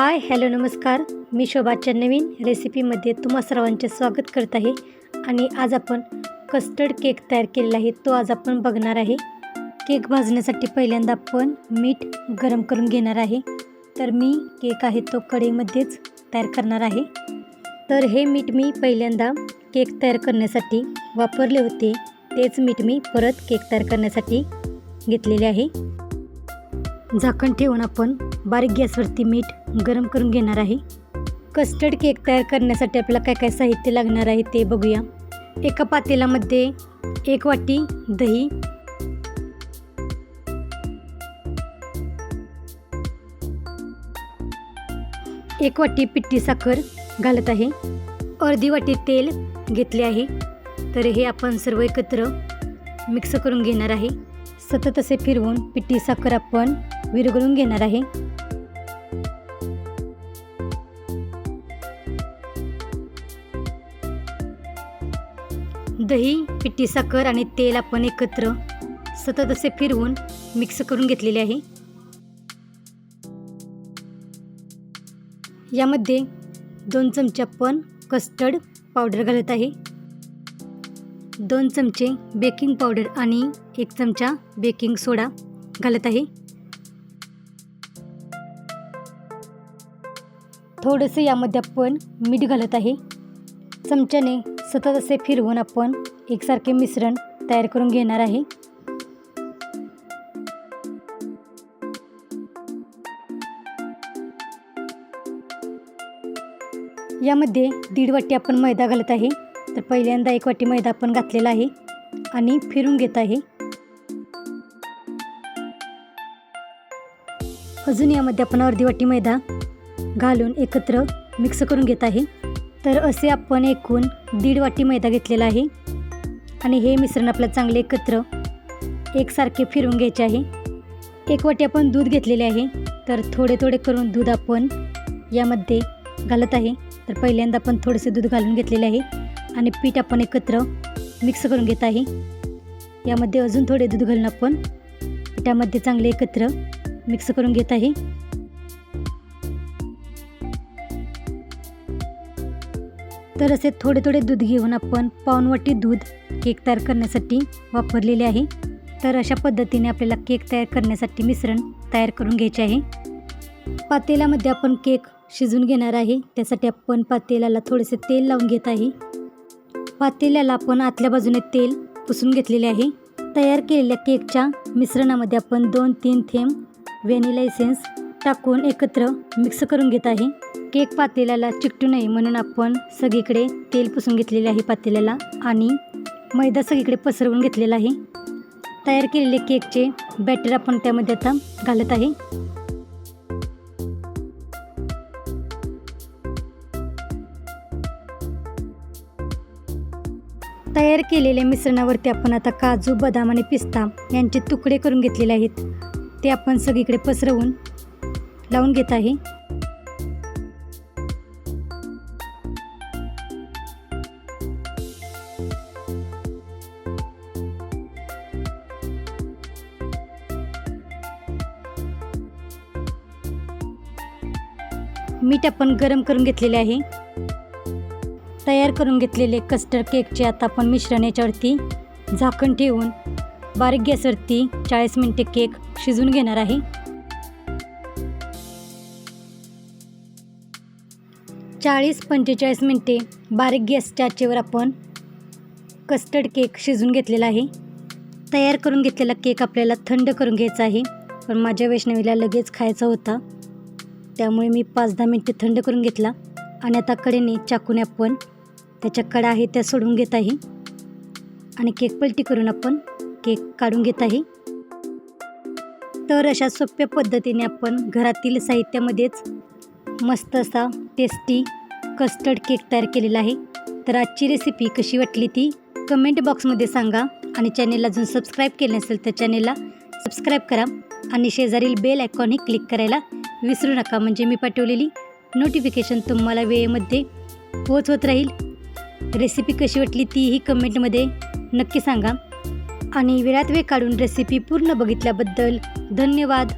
Hi hello नमस्कार. मी शोभाच्या नवीन रेसिपीमध्ये तुम्हा सर्वांचे स्वागत करत आहे. आणि आज आपण कस्टर्ड केक तयार केलेला आहे. तो आज आपण बघणार आहे. केक भाजण्यासाठी पहिल्यांदा आपण मीठ गरम करून घेणार आहे. तर मी केक आहे तो कढईमध्येच तयार करणार आहे. तर हे मीठ मी पहिल्यांदा केक तयार करण्यासाठी वापरले होते. तेच मीठ मी परत केक तयार करण्यासाठी घेतलेले आहे. झाकण ठेवून आपण बारीक गॅसवरती मीठ गरम करून घेणार आहे. कस्टर्ड केक तयार करण्यासाठी आपल्याला काय काय साहित्य लागणार आहे ते बघूया. एका पातेल्यामध्ये एक वाटी दही. एक वाटी पिठी साखर घालत आहे. अर्धी वाटी तेल घेतले आहे. तर हे आपण सर्व एकत्र मिक्स करून घेणार आहे. सतत असे फिरवून पिठी साखर आपण विरघळून घेणार आहे. दही पिठी साखर आणि तेल आपण एकत्र सतत असे फिरवून मिक्स करून घेतलेले आहे. यामध्ये दोन चमचे आपण कस्टर्ड पावडर घालत आहे. दोन चमचे बेकिंग पावडर आणि एक चमचा बेकिंग सोडा घालत आहे. थोडंसं यामध्ये आपण मीठ घालत आहे. चमच्याने सतत असे फिरवून आपण एकसारखे मिश्रण तयार करून घेणार आहे. यामध्ये दीड वाटी आपण मैदा घालत आहे. तर पहिल्यांदा एक वाटी मैदा आपण घातलेला आहे आणि फिरून घेत आहे. अजून यामध्ये आपण अर्धी वाटी मैदा घालून एकत्र मिक्स करून घेत आहे. तर असे आपण एकूण दीड वाटी मैदा घेतलेला आहे. आणि हे मिश्रण आपलं चांगले एकत्र एकसारखे फिरवून घ्यायचे आहे. एक वाटी आपण दूध घेतलेले आहे. तर थोडे थोडे करून दूध आपण यामध्ये घालत आहे. तर पहिल्यांदा आपण थोडेसे दूध घालून घेतलेले आहे. आणि पीठ आपण एकत्र मिक्स करून घेत आहे. यामध्ये अजून थोडे दूध घालून आपण पिठामध्ये चांगले एकत्र मिक्स करून घेत आहे. तर असे थोडे थोडे दूध घेऊन आपण पाऊण दूध केक तयार करण्यासाठी वापरलेले आहे. तर अशा पद्धतीने आपल्याला केक तयार करण्यासाठी मिश्रण तयार करून घ्यायचे आहे. पातेल्यामध्ये आपण केक शिजून घेणार आहे. त्यासाठी आपण पातेल्याला थोडेसे तेल लावून घेत आहे. पातेल्याला आपण आतल्या बाजूने तेल पुसून घेतलेले आहे. तयार केलेल्या केकच्या मिश्रणामध्ये आपण दोन तीन थेंब व्हॅनिला एसेन्स टाकून एकत्र मिक्स करून घेत आहे. केक पातेल्याला चिकटू नये म्हणून आपण सगळीकडे तेल पुसून घेतलेले आहे पातेल्याला आणि मैदा सगळीकडे पसरवून घेतलेला आहे. तयार केलेले केकचे बॅटर आपण त्यामध्ये आता घालत आहे. तयार केलेल्या मिश्रणावरती आपण आता काजू बदाम आणि पिस्ता यांचे तुकडे करून घेतलेले आहेत. ते आपण सगळीकडे पसरवून लावून घेत आहे. मीठ आपण गरम करून घेतलेले आहे. तयार करून घेतलेले कस्टर्ड केकचे आता आपण मिश्रण याच्यावरती झाकण ठेवून बारीक गॅसवरती चाळीस मिनटे केक शिजून घेणार आहे. चाळीस पंचेचाळीस मिनटे बारीक गॅसच्या आचेवर आपण कस्टर्ड केक शिजून घेतलेला आहे. तयार करून घेतलेला केक आपल्याला थंड करून घ्यायचा आहे. पण माझ्या वैष्णवीला लगेच खायचा होता. त्यामुळे मी पाच दहा मिनटे थंड करून घेतला. आणि आता कडेने चाकूने आपण त्याच्या कडा आहे त्या सोडून घेत आहे. आणि केक पलटी करून आपण केक काढून घेत आहे. तर अशा सोप्या पद्धतीने आपण घरातील साहित्यामध्येच मस्त असा टेस्टी कस्टर्ड केक तयार केलेला आहे. तर आजची रेसिपी कशी वाटली ती कमेंट बॉक्समध्ये सांगा आणि चॅनेलला अजून सबस्क्राईब केले नसेल तर चॅनेलला सबस्क्राईब करा आणि शेजारील बेल आयकॉनही क्लिक करायला विसरू नका. म्हणजे मी पाठवलेली नोटिफिकेशन तुम्हाला वेळेमध्ये पोहोचवत राहील. रेसिपी कशी वाटली तीही कमेंटमध्ये नक्की सांगा. आणि वेळात वेळ काढून रेसिपी पूर्ण बघितल्याबद्दल धन्यवाद.